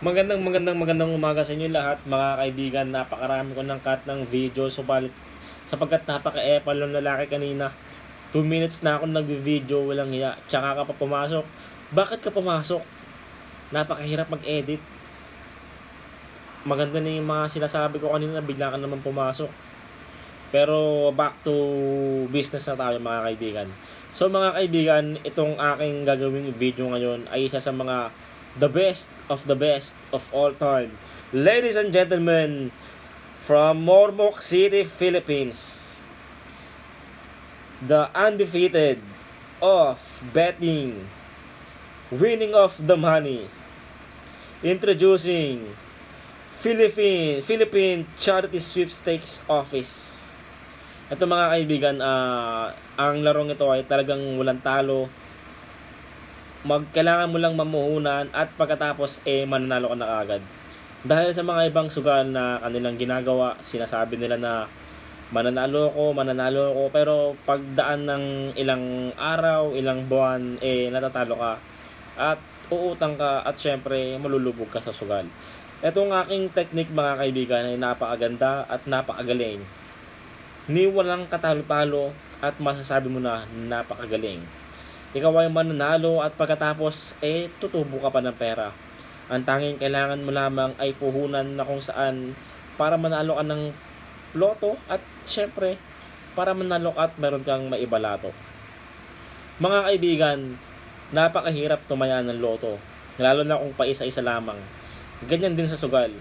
Magandang magandang magandang umaga sa inyo lahat mga kaibigan. Napakarami ko ng cut ng video subalit sapagkat napaka-epal ng lalaki kanina. 2 minutes na ako nagvi-video, walang hiya. Tsaka ka pa pumasok. Bakit ka pumasok? Napakahirap mag-edit. Maganda na yung mga sinasabi ko kanina, bigla ka naman pumasok. Pero back to business na tayo mga kaibigan. So mga kaibigan, itong aking gagawing video ngayon ay isa sa mga the best of the best of all time. Ladies and gentlemen, from Mormok City, Philippines, the undefeated of betting, winning of the money, introducing Philippine Philippine Charity Sweepstakes Office. Ito mga kaibigan, ah, ang larong ito ay talagang walang talo, magkailangan mo lang mamuhunan at pagkatapos eh mananalo ka na agad. Dahil sa mga ibang sugal na kanilang ginagawa, sinasabi nila na mananalo ko, mananalo ko, pero pagdaan ng ilang araw, ilang buwan, eh natatalo ka at uutang ka at syempre malulubog ka sa sugal. Itong aking technique mga kaibigan ay napakaganda at napakagaling. Ni walang katalo-talo at masasabi mo na napakagaling ikaw ay mananalo at pagkatapos eh tutubo ka pa ng pera. Ang tanging kailangan mo lamang ay puhunan na kung saan para manalo ka ng loto at syempre para manalo ka at meron kang maibalato. Mga kaibigan, napakahirap tumaya ng loto. Lalo na kung paisa-isa lamang. Ganyan din sa sugal.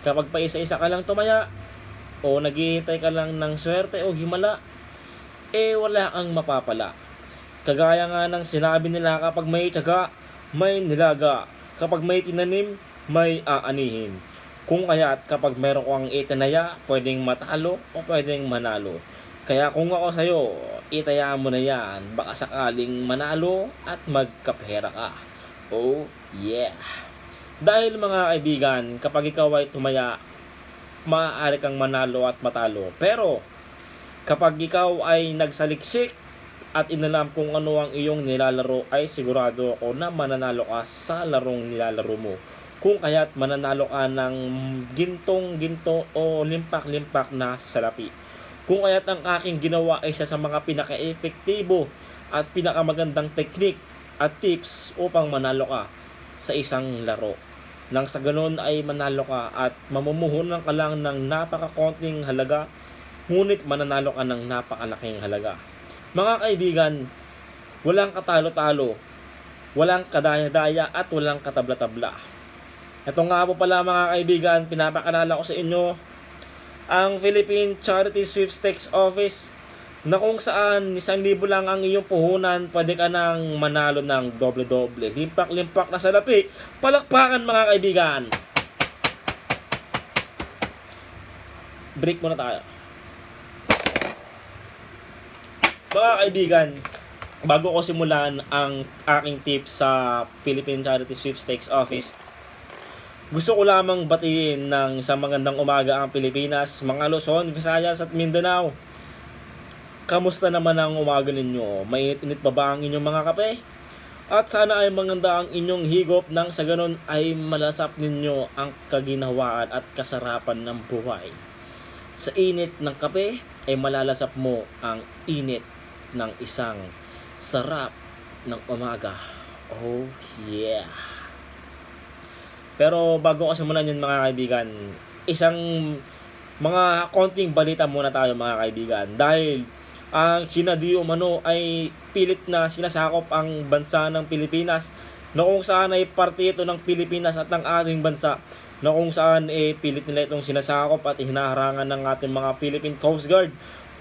Kapag paisa-isa ka lang tumaya o naghihintay ka lang ng swerte o himala, eh wala kang mapapala. Kagaya nga ng sinabi nila kapag may tiyaga, may nilaga. Kapag may tinanim, may aanihin. Kung kaya't kapag meron kang itinaya, pwedeng matalo o pwedeng manalo. Kaya kung ako sa'yo, itaya mo na yan. Baka sakaling manalo at magkapera ka. Oh yeah. Dahil mga kaibigan, kapag ikaw ay tumaya, maaari kang manalo at matalo. Pero, kapag ikaw ay nagsaliksik at inalam kung ano ang iyong nilalaro ay sigurado ako na mananalo ka sa larong nilalaro mo. Kung kaya't mananalo ka ng gintong ginto o limpak-limpak na salapi. Kung kaya't ang aking ginawa ay isa sa mga pinaka-epektibo at pinakamagandang teknik at tips upang manalo ka sa isang laro. Nang sa ganun ay manalo ka at mamumuhunan ka lang ng napakakonting halaga ngunit mananalo ka ng napakalaking halaga. Mga kaibigan, walang katalo-talo, walang kadaya-daya at walang katabla-tabla. Ito nga po pala mga kaibigan, pinapakalala ko sa inyo ang Philippine Charity Sweepstakes Office na kung saan isang libo lang ang iyong puhunan, pwede ka nang manalo ng doble-doble. Limpak-limpak na salapi. Palakpakan mga kaibigan! Break muna tayo. Mga kaibigan, bago ko simulan ang aking tips sa Philippine Charity Sweepstakes Office, gusto ko lamang batiin ng isang magandang umaga ang Pilipinas, mga Luzon, Visayas at Mindanao. Kamusta naman ang umaga ninyo? May init ba ang inyong mga kape? At sana ay maganda ang inyong higop nang sa ganon ay malasap ninyo ang kaginhawaan at kasarapan ng buhay. Sa init ng kape ay malalasap mo ang init ng isang sarap ng umaga. Oh yeah! Pero bago ko simulan yun mga kaibigan, isang mga konting balita muna tayo mga kaibigan. Dahil ang China di umano ay pilit na sinasakop ang bansa ng Pilipinas na kung saan ay parte ito ng Pilipinas at ng ating bansa na kung saan eh pilit nila itong sinasakop at hinaharangan ng ating mga Philippine Coast Guard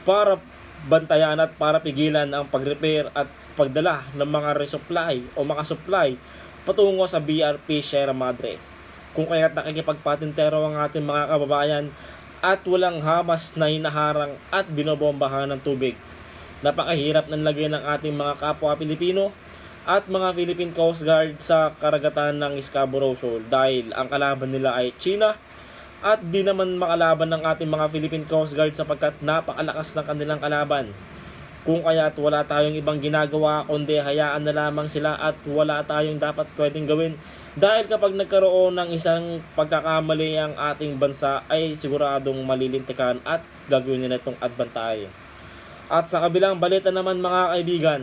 para bantayan at para pigilan ang pag-repair at pagdala ng mga resupply o mga supply patungo sa BRP Sierra Madre. Kung kaya't nakikipagpatintero ang ating mga kababayan at walang hamas na hinaharang at binobombahan ng tubig. Napakahirap ng lagay ng ating mga kapwa Pilipino at mga Philippine Coast Guard sa karagatan ng Scarborough Shoal dahil ang kalaban nila ay China at di naman makalaban ng ating mga Philippine Coast Guard sapagkat napakalakas ng kanilang kalaban. Kung kaya't wala tayong ibang ginagawa kundi hayaan na lamang sila at wala tayong dapat pwedeng gawin. Dahil kapag nagkaroon ng isang pagkakamali ang ating bansa ay siguradong malilintikan at gagawin nila itong adbantay. At sa kabilang balita naman mga kaibigan,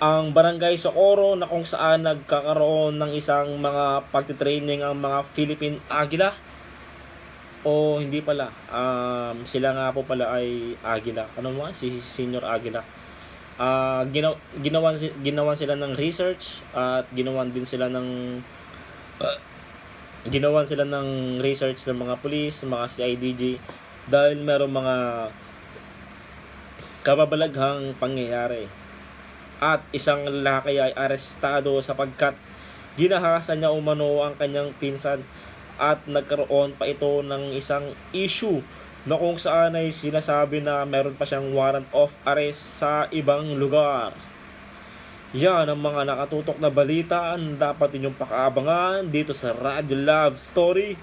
ang Barangay Socorro na kung saan nagkakaroon ng isang mga pagtitraining ang mga Philippine Agila. O hindi pala um, sila nga po pala ay Agila. Ano mo si, Senior Agila. Ah, ginaw, ginawan ginawan sila ng research at ginawan din sila ng ginawan sila ng research ng mga police, mga CIDG dahil merong mga kababalaghang pangyayari. At isang lalaki ay arestado sapagkat ginahasan niya umano ang kanyang pinsan at nagkaroon pa ito ng isang issue na kung saan ay sinasabi na meron pa siyang warrant of arrest sa ibang lugar. Yan ang mga nakatutok na balita na dapat ninyong pakaabangan dito sa Radio Love Story.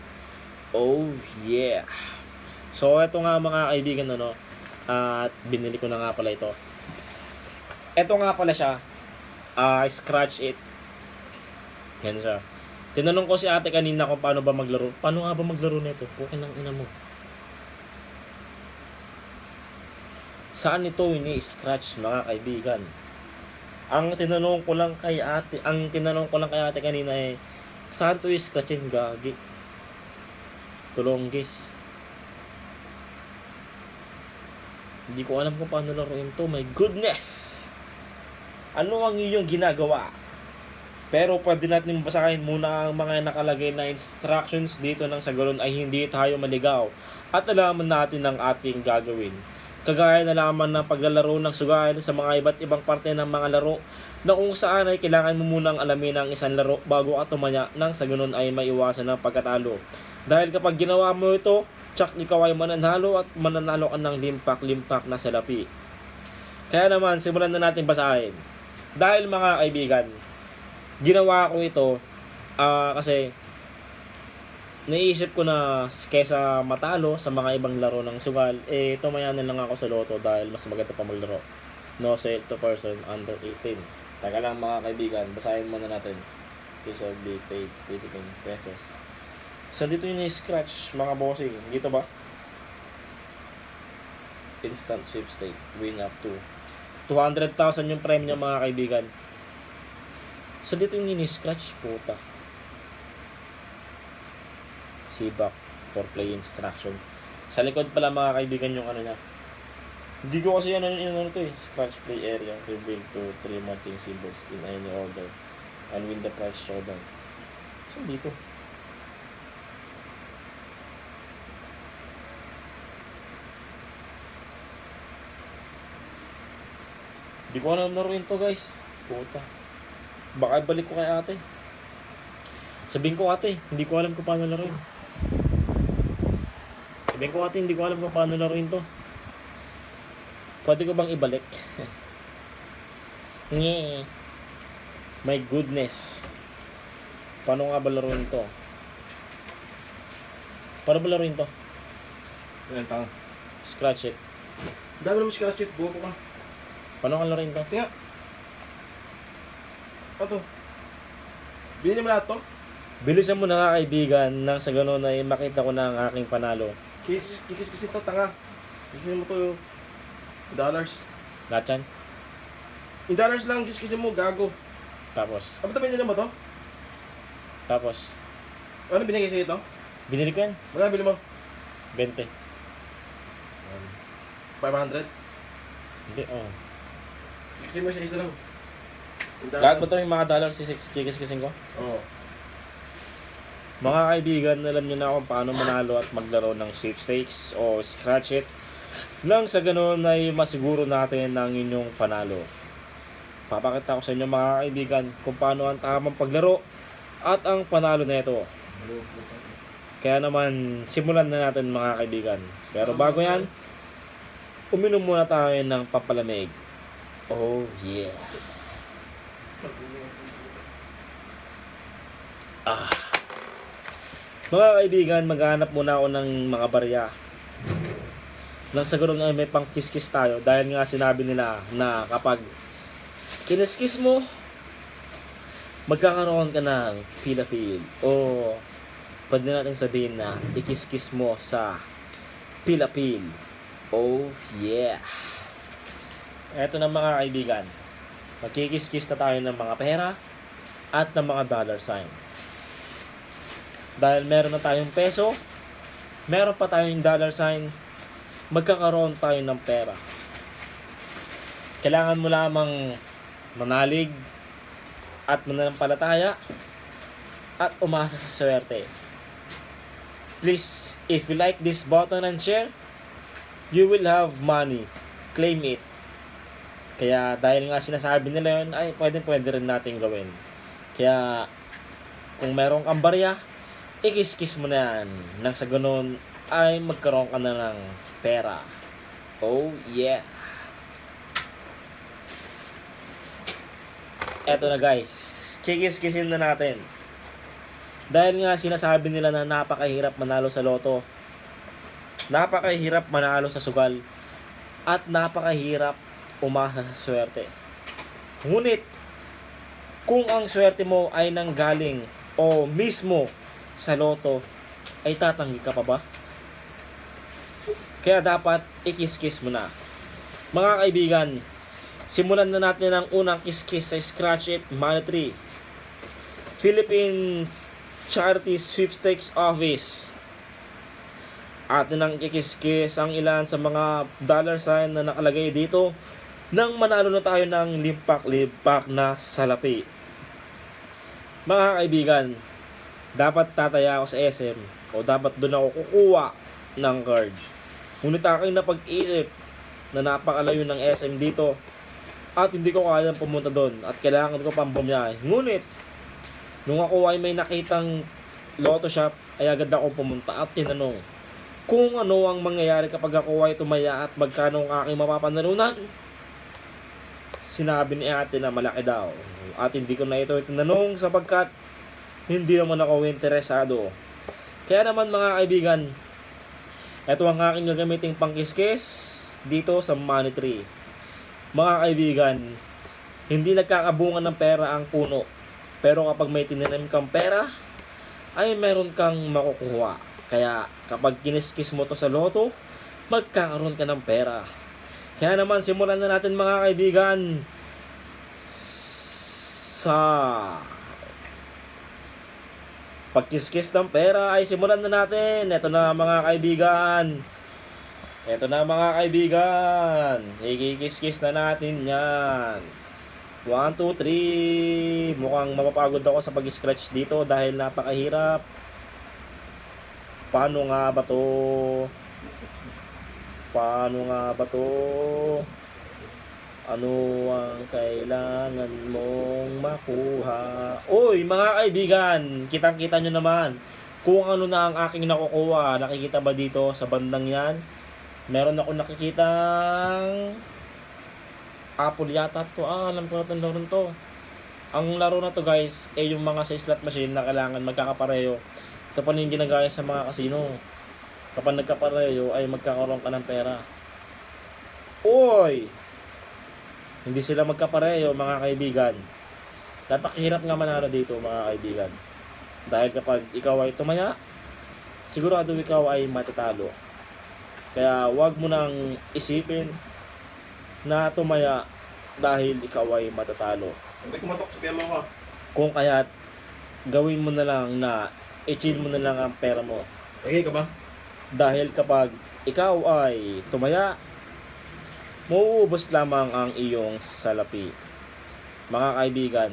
Oh yeah! So eto nga mga kaibigan ano, at binili ko na nga pala ito. Eto nga pala siya, ah scratch it. Yan siya. Tinanong ko si ate kanina kung paano ba maglaro. Paano nga ba maglaro nito? Pukin ng ina mo. Saan ito ini-scratch mga kaibigan? Ang tinanong ko lang kay ate, ang tinanong ko lang kay ate kanina ay saan to i-scratchin gagi? Tulonggis. Hindi ko alam kung paano laruin to. My goodness! Ano ang iyong ginagawa? Pero pwede natin basahin muna ang mga nakalagay na instructions dito nang sa ganun ay hindi tayo maligaw at alaman natin ang ating gagawin. Kagaya na lamang ng paglalaro ng sugal sa mga iba't ibang parte ng mga laro na kung saan ay kailangan mo munang alamin ang isang laro bago ka tumaya nang sa ganun ay maiwasan ang pagkatalo. Dahil kapag ginawa mo ito, tsak ikaw ay mananalo at mananalo ka ng limpak-limpak na salapi. Kaya naman, simulan na natin basahin. Dahil mga kaibigan, ginawa ko ito ah, kasi naisip ko na kesa matalo sa mga ibang laro ng sugal, eh tumayanan lang ako sa loto dahil mas maganda pa maglaro. No sale to person under 18. Taka lang mga kaibigan, basahin muna natin. This will be paid 15 pesos. So dito yung scratch mga bossing. Dito ba? Instant sweepstake. Win up to 200,000 yung premyo mga kaibigan. So dito yung ini-scratch puta. Sibak for play instruction. Sa likod pala mga kaibigan yung ano niya. Hindi ko kasi ano ano, ano to eh. Scratch play area. Reveal to three marking symbols in any order. And win the prize showdown. So dito. Hindi ko alam laruin to guys. Puta. Baka balik ko kay ate. Sabihin ko ate, hindi ko alam kung paano laruin. Sabihin ko ate, hindi ko alam kung paano laruin to. Pwede ko bang ibalik? Nye. My goodness. Paano nga ba laruin to? Paano ba laruin to? Yan, tanga. Scratch it. Dami naman scratch it, buko ka. Paano nga laruin to? Tinga. Ano to? Bili mo lahat to? Bilisan mo na nga kaibigan nang sa gano'n ay makita ko na ang aking panalo. Kikis, kikis to, tanga. Kikisin mo to dollars. Lahat yan? Yung dollars lang, kiskisin mo, gago. Tapos, Ano ba binili mo to? tapos, Ano binigay sa'yo ito? binili ko yan. Magkano bili mo? 20. 500? Hindi, oh. Kiskisin mo siya isa lang. Lahat ba ito yung mga dollars kikis-kisin ko? Oo. Mga kaibigan, alam niyo na kung paano manalo at maglaro ng sweepstakes o scratch it. Nang sa ganun ay masiguro natin ang inyong panalo. Papakita ko sa inyo mga kaibigan kung paano ang tamang paglaro at ang panalo nito. Kaya naman, simulan na natin mga kaibigan. Pero bago yan, uminom muna tayo ng papalamig. Oh yeah. Ah. Mga kaibigan, maghanap muna ako ng mga barya. Nang sa ganun ay may pangkiskis tayo dahil nga sinabi nila na kapag kiniskis mo, magkakaroon ka ng pila-pil o pwede natin sabihin na ikiskis mo sa pila-pil. Oh yeah! Eto na mga kaibigan. Magkikiskis na tayo ng mga pera at ng mga dollar sign. Dahil meron na tayong peso, meron pa tayong dollar sign, magkakaroon tayo ng pera. Kailangan mo lamang manalig at mananampalataya at umasa sa swerte. Please, if you like this button and share, you will have money. Claim it. Kaya dahil nga sinasabi nila yun, ay pwede pwede rin natin gawin. Kaya kung meron kang barya, ikiskis mo na yan. Nang sa ganun ay magkaroon ka na ng pera. Oh yeah. Eto na guys, kikiskisin na natin. Dahil nga sinasabi nila na napakahirap manalo sa loto. Napakahirap manalo sa sugal. At napakahirap umasa sa swerte. Ngunit, kung ang swerte mo ay nanggaling o mismo sa loto, ay tatanggi ka pa ba? Kaya dapat ikiskis mo na. Mga kaibigan, simulan na natin ang unang kiskis sa Scratch It Money Tree. Philippine Charity Sweepstakes Office. Atin ang kikiskis ang ilan sa mga dollar sign na nakalagay dito nang manalo na tayo ng limpak-limpak na salapi. Mga kaibigan, dapat tataya ako sa SM o dapat doon ako kukuha ng card. Ngunit aking napag-isip na napakalayo ng SM dito at hindi ko kayang pumunta doon at kailangan ko pang bumiyahe. Ngunit, nung ako ay may nakitang lotto shop, ay agad ako pumunta at tinanong kung ano ang mangyayari kapag ako ay tumaya at magkano ang aking mapapanalunan. Sinabi ni ate na malaki daw. At hindi ko na ito tinanong sapagkat hindi naman ako interesado. Kaya naman mga kaibigan, ito ang aking gagamiting pangkiskis dito sa money tree. Mga kaibigan, hindi nagkakabungan ng pera ang puno. Pero kapag may tinanim kang pera, ay meron kang makukuha. Kaya kapag kiniskis mo to sa loto, magkakaroon ka ng pera. Kaya naman simulan na natin mga kaibigan sa pagkiskis ng pera ay simulan na natin. Ito na mga kaibigan. Ito na mga kaibigan. Ikikiskis na natin yan. 1, 2, 3. Mukhang mapapagod ako sa pag-scratch dito dahil napakahirap. Paano nga ba to? Paano nga ba to? Ano ang kailangan mong makuha? Uy, mga kaibigan, kitang-kita nyo naman kung ano na ang aking nakukuha. Nakikita ba dito sa bandang yan? Meron ako nakikitang Apple yata to. Ah, alam ko na itong laro to. Ang laro na to guys, eh yung mga sa slot machine na kailangan magkakapareho. Ito pa yung ginagaya sa mga casino. Kapag nagkapareho ay magkakaroon ka ng pera. Uy! Hindi sila magkapareho mga kaibigan. Napakahirap nga manalo dito mga kaibigan. Dahil kapag ikaw ay tumaya, sigurado ikaw ay matatalo. Kaya wag mo nang isipin na tumaya dahil ikaw ay matatalo. Hindi kumatok sa piyama ko. Kung kaya't gawin mo na lang na i-chill mo na lang ang pera mo. Okay ka ba? Dahil kapag ikaw ay tumaya, mauubos lamang ang iyong salapi. Mga kaibigan,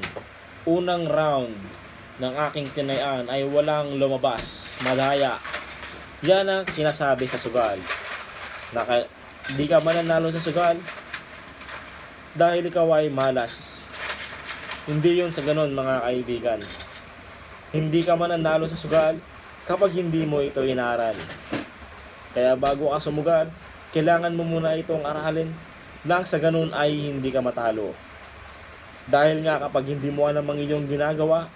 unang round ng aking tinayan ay walang lumabas, madaya. Yan ang sinasabi sa sugal. Na ka- di ka mananalo sa sugal dahil ikaw ay malas. Hindi yun sa ganun mga kaibigan. Hindi ka mananalo sa sugal kapag hindi mo ito inaral. Kaya bago ka sumugal, kailangan mo muna itong aralin nang sa ganun ay hindi ka matalo. Dahil nga kapag hindi mo alam ang iyong ginagawa,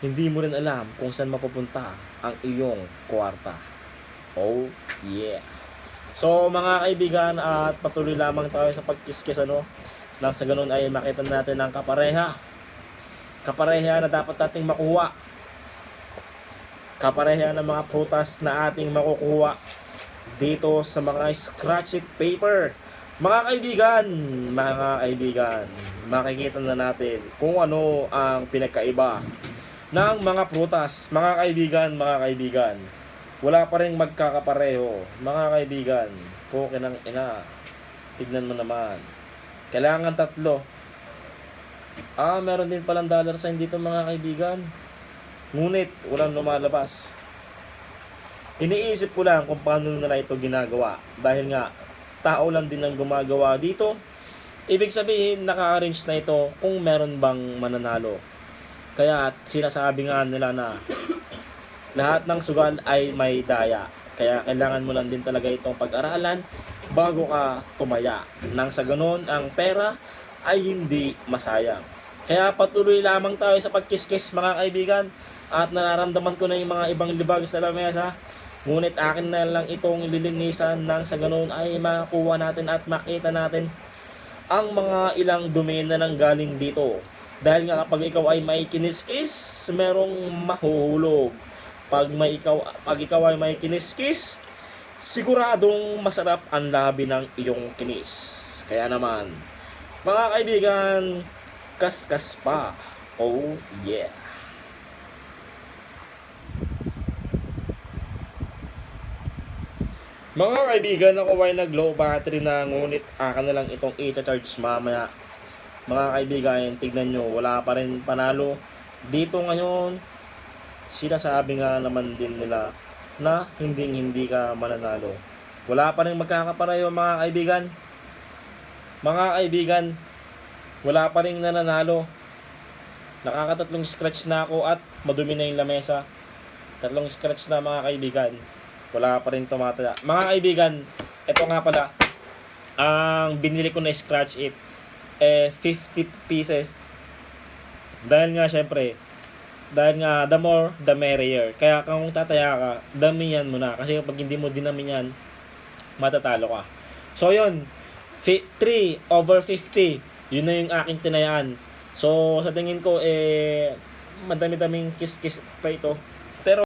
hindi mo rin alam kung saan mapupunta ang iyong kwarta. Oh yeah. So mga kaibigan at patuloy lamang tayo sa pagkiskis ano. Nang sa ganun ay makita natin ang kapareha. Kapareha na dapat nating makuha. Kapareha ng mga prutas na ating makukuha dito sa mga scratch it paper. Mga kaibigan, mga kaibigan, makikita na natin kung ano ang pinagkaiba ng mga prutas. Mga kaibigan, mga kaibigan, wala pa rin magkakapareho. Mga kaibigan, pukin ng ina. Tignan mo naman. Kailangan tatlo. Ah, meron din palang dollar sign dito mga kaibigan. Ngunit, walang lumalabas. Iniisip ko lang kung paano nila ito ginagawa. Dahil nga, tao lang din ang gumagawa dito. Ibig sabihin, naka-arrange na ito kung meron bang mananalo. Kaya sinasabi nga nila na lahat ng sugal ay may daya. Kaya kailangan mo lang din talaga itong pag-aralan bago ka tumaya. Nang sa ganun, ang pera ay hindi masayang. Kaya patuloy lamang tayo sa pagkiskis mga kaibigan at nararamdaman ko na yung mga ibang libag sa lamesa. Ngunit akin na lang itong lilinisan nang sa ganun ay makuha natin at makita natin ang mga ilang dumi na nang galing dito. Dahil nga kapag ikaw ay may kiniskis, merong mahuhulog. Pag may ikaw pag ikaw ay may kiniskis, siguradong masarap ang labi ng iyong kinis. Kaya naman, mga kaibigan, kaskas pa. Oh yeah. Mga kaibigan, ako ay nag-low battery na ngunit akin na lang itong i-charge mamaya. Mga kaibigan, tignan nyo, wala pa rin panalo. Dito ngayon, sila sabi nga naman din nila na hindi hindi ka mananalo. Wala pa rin magkakapareho mga kaibigan. Mga kaibigan, wala pa rin nananalo. Nakakatatlong scratch na ako at madumi na yung lamesa. Tatlong scratch na mga kaibigan. Wala pa rin tumataya. Mga kaibigan, ito nga pala. Ang binili ko na scratch it eh 50 pieces. Dahil nga syempre, dahil nga the more the merrier. Kaya kung tataya ka, damihan mo na kasi kapag hindi mo dinami yan, matatalo ka. So yun, 3 over 50. Yun na yung aking tinayaan. So sa tingin ko eh madami-daming kiss-kiss pa ito.